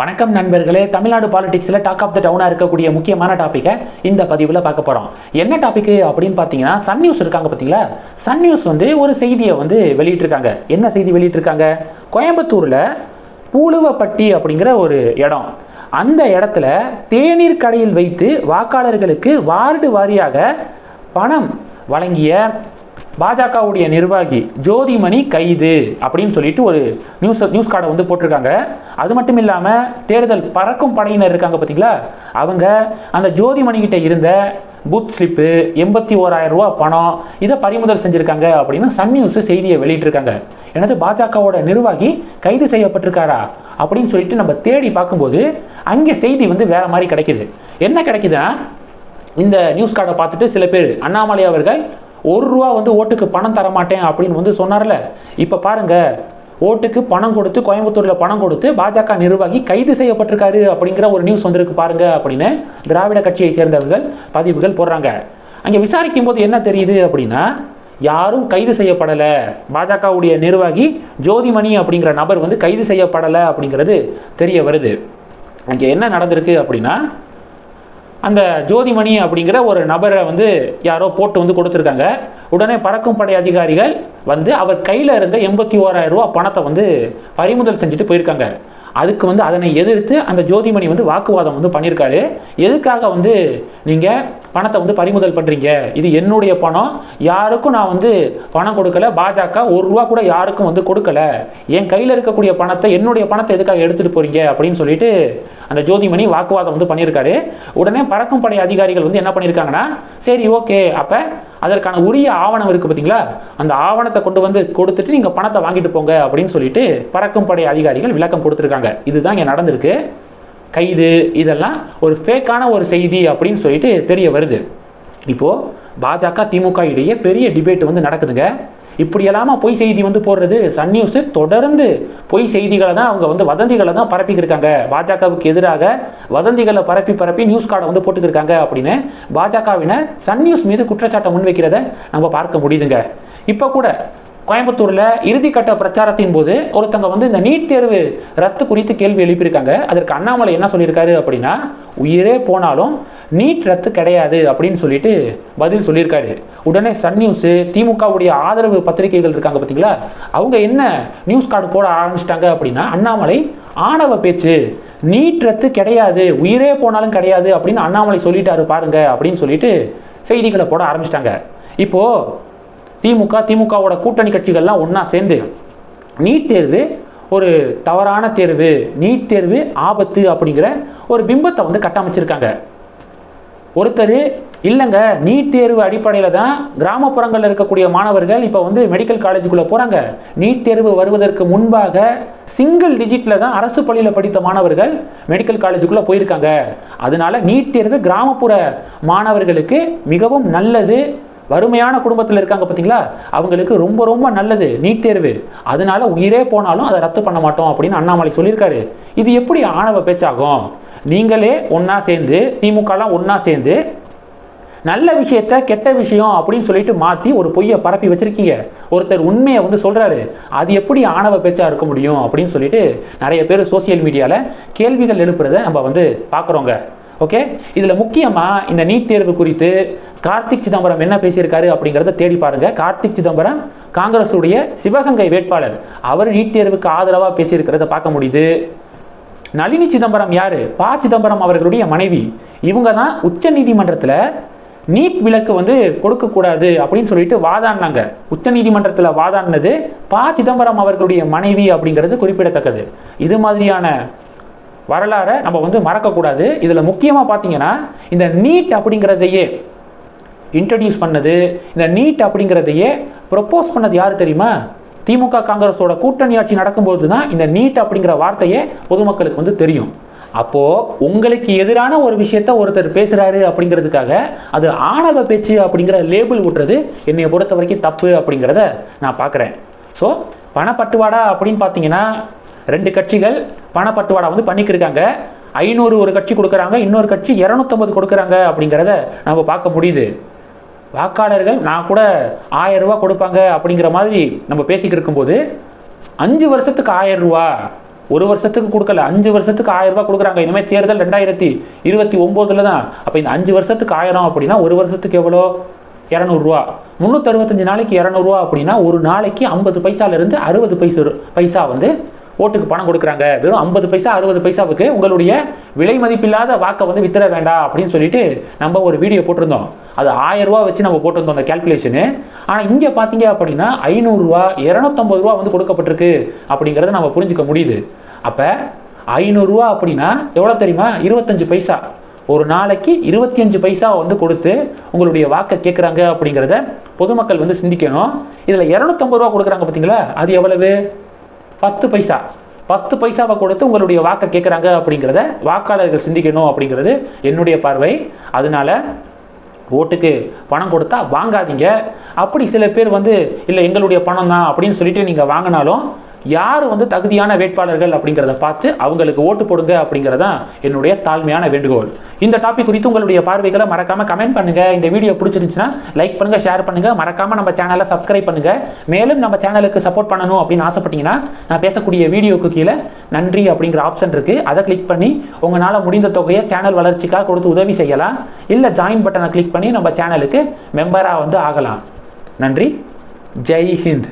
வணக்கம் நண்பர்களே. தமிழ்நாடு பாலிடிக்ஸில் டாக் ஆஃப் த டவுனாக இருக்கக்கூடிய முக்கியமான டாப்பிக்கை இந்த பதிவில் பார்க்க போகிறோம் என்ன டாப்பிக்கு அப்படின்னு பார்த்தீங்கன்னா சன் நியூஸ் இருக்காங்க பார்த்தீங்களா? சன் நியூஸ் வந்து ஒரு செய்தியை வந்து வெளியிட்டிருக்காங்க. என்ன செய்தி வெளியிட்டிருக்காங்க? கோயம்புத்தூரில் பூலுவப்பட்டி அப்படிங்கிற ஒரு இடம். அந்த இடத்துல தேநீர் கடையில் வைத்து வாக்காளர்களுக்கு வார்டு வாரியாக பணம் வழங்கிய பாஜகவுடைய நிர்வாகி ஜோதிமணி கைது அப்படின்னு சொல்லிட்டு ஒரு நியூஸ் நியூஸ் கார்டை வந்து போட்டிருக்காங்க. அது மட்டும் இல்லாமல் தேர்தல் பறக்கும் படையினர் இருக்காங்க பார்த்தீங்களா அவங்க அந்த ஜோதிமணிகிட்ட இருந்த பூத் ஸ்லிப்பு எண்பத்தி ஓராயிரம் ரூபா பணம் இதை பறிமுதல் செஞ்சுருக்காங்க அப்படின்னு சன் நியூஸ் செய்தியை வெளியிட்டிருக்காங்க. எனது பாஜகவோட நிர்வாகி கைது செய்யப்பட்டிருக்காரா? அப்படின்னு சொல்லிட்டு நம்ம தேடி பார்க்கும்போது அங்கே செய்தி வந்து வேற மாதிரி கிடைக்குது. என்ன கிடைக்குதுன்னா இந்த நியூஸ் கார்டை பார்த்துட்டு சில பேர் அண்ணாமலை அவர்கள் ஒரு ரூபா வந்து ஓட்டுக்கு பணம் தர மாட்டேன் அப்படின்னு வந்து சொன்னார்ல. இப்போ பாருங்க ஓட்டுக்கு பணம் கொடுத்து கோயம்புத்தூரில் பணம் கொடுத்து பாஜக நிர்வாகி கைது செய்யப்பட்டிருக்காரு அப்படிங்கிற ஒரு நியூஸ் வந்திருக்கு பாருங்க அப்படின்னு திராவிட கட்சியை சேர்ந்தவர்கள் பதிவுகள் போடுறாங்க. அங்கே விசாரிக்கும் போது என்ன தெரியுது அப்படின்னா யாரும் கைது செய்யப்படலை. பாஜகவுடைய நிர்வாகி ஜோதிமணி அப்படிங்கிற நபர் வந்து கைது செய்யப்படலை அப்படிங்கிறது தெரிய வருது. அங்கே என்ன நடந்திருக்கு அப்படின்னா அந்த ஜோதிமணி அப்படிங்கிற ஒரு நபரை வந்து யாரோ போட்டு வந்து கொடுத்துருக்காங்க. உடனே பறக்கும் படை அதிகாரிகள் வந்து அவர் கையில் இருந்த எண்பத்தி ஓராயிரம் ரூபா பணத்தை வந்து பறிமுதல் செஞ்சுட்டு போயிருக்காங்க. அதுக்கு வந்து அதனை எதிர்த்து அந்த ஜோதிமணி வந்து வாக்குவாதம் வந்து பண்ணியிருக்காரு. எதுக்காக வந்து நீங்கள் பணத்தை வந்து பறிமுதல் பண்ணுறீங்க இது என்னுடைய பணம். யாருக்கும் நான் வந்து பணம் கொடுக்கல. பாஜக ஒரு ரூபா கூட யாருக்கும் வந்து கொடுக்கல. என் கையில் இருக்கக்கூடிய பணத்தை என்னுடைய பணத்தை எதுக்காக எடுத்துகிட்டு போகிறீங்க அப்படின்னு சொல்லிட்டு அந்த ஜோதிமணி வாக்குவாதம் வந்து பண்ணியிருக்காரு. உடனே பறக்கும் படை அதிகாரிகள் வந்து என்ன பண்ணியிருக்காங்கன்னா சரி ஓகே. அப்போ அதற்கான உரிய ஆவணம் இருக்குது பார்த்தீங்களா அந்த ஆவணத்தை கொண்டு வந்து கொடுத்துட்டு நீங்கள் பணத்தை வாங்கிட்டு போங்க அப்படின்னு சொல்லிட்டு பறக்கும் படை அதிகாரிகள் விளக்கம் கொடுத்துருக்காங்க. இதுதான் இங்கே நடந்திருக்கு. கைது இதெல்லாம் ஒரு ஃபேக்கான ஒரு செய்தி அப்படின்னு சொல்லிட்டு தெரிய வருது. இப்போது பாஜக திமுக இடையே பெரிய டிபேட் வந்து நடக்குதுங்க. இப்படி எல்லாமா பொய் செய்தி வந்து போடுறது? சன் நியூஸ் தொடர்ந்து பொய் செய்திகளை தான் அவங்க வந்து வதந்திகளை தான் பரப்பிக்கிட்டு இருக்காங்க. பாஜகவுக்கு எதிராக வதந்திகளை பரப்பி பரப்பி நியூஸ் கார்டை வந்து போட்டுக்கிருக்காங்க அப்படின்னு பாஜகவினர் சன் நியூஸ் மீது குற்றச்சாட்டை முன்வைக்கிறத நம்ம பார்க்க முடியுதுங்க. இப்போ கூட கோயம்புத்தூரில் இறுதிக்கட்ட பிரச்சாரத்தின் போது ஒருத்தங்க வந்து இந்த நீட் தேர்வு ரத்து குறித்து கேள்வி எழுப்பியிருக்காங்க. அதற்கு அண்ணாமலை என்ன சொல்லியிருக்காரு அப்படின்னா உயிரே போனாலும் நீட் ரத்து கிடையாது அப்படின்னு சொல்லிட்டு பதில் சொல்லியிருக்காரு. உடனே சன் நியூஸு திமுகவுடைய ஆதரவு பத்திரிகைகள் இருக்காங்க பார்த்தீங்களா? அவங்க என்ன நியூஸ் கார்டு போட ஆரம்பிச்சிட்டாங்க அப்படின்னா அண்ணாமலை ஆணவ பேச்சு நீட் ரத்து கிடையாது உயிரே போனாலும் கிடையாது அப்படின்னு அண்ணாமலை சொல்லிட்டாரு பாருங்க அப்படின்னு சொல்லிட்டு செய்திகளை போட ஆரம்பிச்சிட்டாங்க. இப்போது திமுக திமுகவோட கூட்டணி கட்சிகள்லாம் ஒன்றா சேர்ந்து நீட் தேர்வு ஒரு தவறான தேர்வு நீட் தேர்வு ஆபத்து அப்படிங்கிற ஒரு பிம்பத்தை வந்து கட்டமைச்சிருக்காங்க. ஒருத்தர் இல்லைங்க நீட் தேர்வு அடிப்படையில் தான் கிராமப்புறங்களில் இருக்கக்கூடிய மாணவர்கள் இப்போ வந்து மெடிக்கல் காலேஜுக்குள்ளே போகிறாங்க நீட் தேர்வு வருவதற்கு முன்பாக சிங்கிள் டிஜிட்டில் தான் அரசு பள்ளியில் படித்த மாணவர்கள் மெடிக்கல் காலேஜுக்குள்ளே போயிருக்காங்க. அதனால நீட் தேர்வு கிராமப்புற மாணவர்களுக்கு மிகவும் நல்லது வறுமையான குடும்பத்தில் இருக்காங்க பார்த்தீங்களா அவங்களுக்கு ரொம்ப ரொம்ப நல்லது நீட் தேர்வு. அதனால உயிரே போனாலும் அதை ரத்து பண்ண மாட்டோம் அப்படின்னு அண்ணாமலை சொல்லியிருக்காரு. இது எப்படி ஆணவ பேச்சாகும்? நீங்களே ஒன்றா சேர்ந்து திமுகலாம் ஒன்றா சேர்ந்து நல்ல விஷயத்த கெட்ட விஷயம் அப்படின்னு சொல்லிட்டு மாற்றி ஒரு பொய்யை பரப்பி வச்சுருக்கீங்க. ஒருத்தர் உண்மையை வந்து சொல்கிறாரு அது எப்படி ஆணவ பேச்சாக இருக்க முடியும் அப்படின்னு சொல்லிட்டு நிறைய பேர் சோசியல் மீடியாவில் கேள்விகள் எழுப்புறத நம்ம வந்து பார்க்குறோங்க. ஓகே இதில் முக்கியமாக இந்த நீட் தேர்வு குறித்து கார்த்திக் சிதம்பரம் என்ன பேசியிருக்காரு அப்படிங்கிறத தேடி பாருங்க. கார்த்திக் சிதம்பரம் காங்கிரஸுடைய சிவகங்கை வேட்பாளர். அவர் நீட் தேர்வுக்கு ஆதரவாக பேசியிருக்கிறத பார்க்க முடியுது. நளினி சிதம்பரம் யாரு? ப. சிதம்பரம் அவர்களுடைய மனைவி. இவங்க தான் உச்ச நீதிமன்றத்தில் நீட் விலக்கு வந்து கொடுக்கக்கூடாது அப்படின்னு சொல்லிட்டு வாதாடினாங்க. உச்ச நீதிமன்றத்தில் வாதாடினது ப. சிதம்பரம் அவர்களுடைய மனைவி அப்படிங்கிறது குறிப்பிடத்தக்கது. இது மாதிரியான வரலாறை நம்ம வந்து மறக்கக்கூடாது. இதில் முக்கியமாக பார்த்தீங்கன்னா இந்த நீட் அப்படிங்கிறதையே இன்ட்ரடியூஸ் பண்ணது இந்த நீட் அப்படிங்கிறதையே ப்ரொப்போஸ் பண்ணது யார் தெரியுமா? திமுக காங்கிரஸோட கூட்டணி ஆட்சி நடக்கும்போது தான் இந்த நீட் அப்படிங்கிற வார்த்தையே பொதுமக்களுக்கு வந்து தெரியும். அப்போது உங்களுக்கு எதிரான ஒரு விஷயத்த ஒருத்தர் பேசுகிறாரு அப்படிங்கிறதுக்காக அது ஆணவ பேச்சு அப்படிங்கிற லேபிள் விட்டுறது என்னை பொறுத்த வரைக்கும் தப்பு அப்படிங்கிறத நான் பார்க்குறேன். ஸோ பணப்பட்டுவாடா அப்படின்னு பார்த்தீங்கன்னா ரெண்டு கட்சிகள் பணப்பட்டுவாடா வந்து பண்ணிக்கிருக்காங்க ஐநூறு ஒரு கட்சி கொடுக்குறாங்க இன்னொரு கட்சி இரநூத்தம்பது கொடுக்குறாங்க அப்படிங்கிறத நம்ம பார்க்க முடியுது. வாக்காளர்கள் நான் கூட ஆயிரம் ரூபா கொடுப்பாங்க அப்படிங்கிற மாதிரி நம்ம பேசிக்கிட்டு இருக்கும்போது அஞ்சு வருஷத்துக்கு ஆயிரம் ரூபா ஒரு வருஷத்துக்கு கொடுக்கல அஞ்சு வருஷத்துக்கு ஆயிரம் ரூபாய் கொடுக்குறாங்க. இனிமேல் தேர்தல் ரெண்டாயிரத்தி இருபத்தி ஒம்போதுல தான். அப்போ இந்த அஞ்சு வருஷத்துக்கு ஆயிரம் அப்படின்னா ஒரு வருஷத்துக்கு எவ்வளோ? இரநூறுவா முந்நூற்றறுபத்தஞ்சு நாளைக்கு இரநூறுவா அப்படின்னா ஒரு நாளைக்கு ஐம்பது பைசாலேருந்து அறுபது பைசா பைசா வந்து ஓட்டுக்கு பணம் கொடுக்குறாங்க. வெறும் ஐம்பது பைசா அறுபது பைசாவுக்கு உங்களுடைய விலை மதிப்பில்லாத வாக்கை வந்து வித்துற வேண்டாம் அப்படின்னு சொல்லிட்டு நம்ம ஒரு வீடியோ போட்டிருந்தோம். அது ஆயிரம் ரூபா வச்சு நம்ம போட்டிருந்தோம் அந்த கேல்குலேஷனு ஆனால் இங்கே பார்த்தீங்க அப்படின்னா ஐநூறுரூவா இரநூத்தம்பது ரூபா வந்து கொடுக்கப்பட்டிருக்கு அப்படிங்கிறத நம்ம புரிஞ்சுக்க முடியுது. அப்போ ஐநூறுரூவா அப்படின்னா எவ்வளோ தெரியுமா? இருபத்தஞ்சு பைசா. ஒரு நாளைக்கு இருபத்தி அஞ்சு பைசா வந்து கொடுத்து உங்களுடைய வாக்கை கேட்குறாங்க அப்படிங்கிறத பொதுமக்கள் வந்து சிந்திக்கணும். இதில் இரநூத்தம்பது ரூபா கொடுக்குறாங்க பார்த்தீங்களா அது எவ்வளவு? பத்து பைசா. பத்து பைசாவை கொடுத்து உங்களுடைய வாக்கை கேட்குறாங்க அப்படிங்கிறத வாக்காளர்கள் சிந்திக்கணும் அப்படிங்கிறது என்னுடைய பார்வை. அதனால ஓட்டுக்கு பணம் கொடுத்தா வாங்காதீங்க. அப்படி சில பேர் வந்து இல்லை எங்களுடைய பணம் தான் அப்படின்னு சொல்லிட்டு நீங்கள் வாங்கினாலும் யார் வந்து தகுதியான வேட்பாளர்கள் அப்படிங்கிறத பார்த்து அவங்களுக்கு ஓட்டு போடுங்க அப்படிங்கிறதான் என்னுடைய தாழ்மையான வேண்டுகோள். இந்த டாபிக் குறித்து உங்களுடைய பார்வைகளை மறக்காமல் கமெண்ட் பண்ணுங்கள் இந்த வீடியோ பிடிச்சிருந்துச்சுன்னா லைக் பண்ணுங்க ஷேர் பண்ணுங்க. மறக்காமல் நம்ம சேனலை சப்ஸ்கிரைப் பண்ணுங்க. மேலும் நம்ம சேனலுக்கு சப்போர்ட் பண்ணணும் அப்படின்னு ஆசைப்பட்டீங்கன்னா நான் பேசக்கூடிய வீடியோக்கு கீழே நன்றி அப்படிங்கிற ஆப்ஷன் இருக்கு. அதை கிளிக் பண்ணி உங்களால் முடிந்த தொகையை சேனல் வளர்ச்சிக்காக கொடுத்து உதவி செய்யலாம். இல்லை ஜாயின் பட்டனை கிளிக் பண்ணி நம்ம சேனலுக்கு மெம்பராக வந்து ஆகலாம். நன்றி. ஜெய் ஹிந்த்.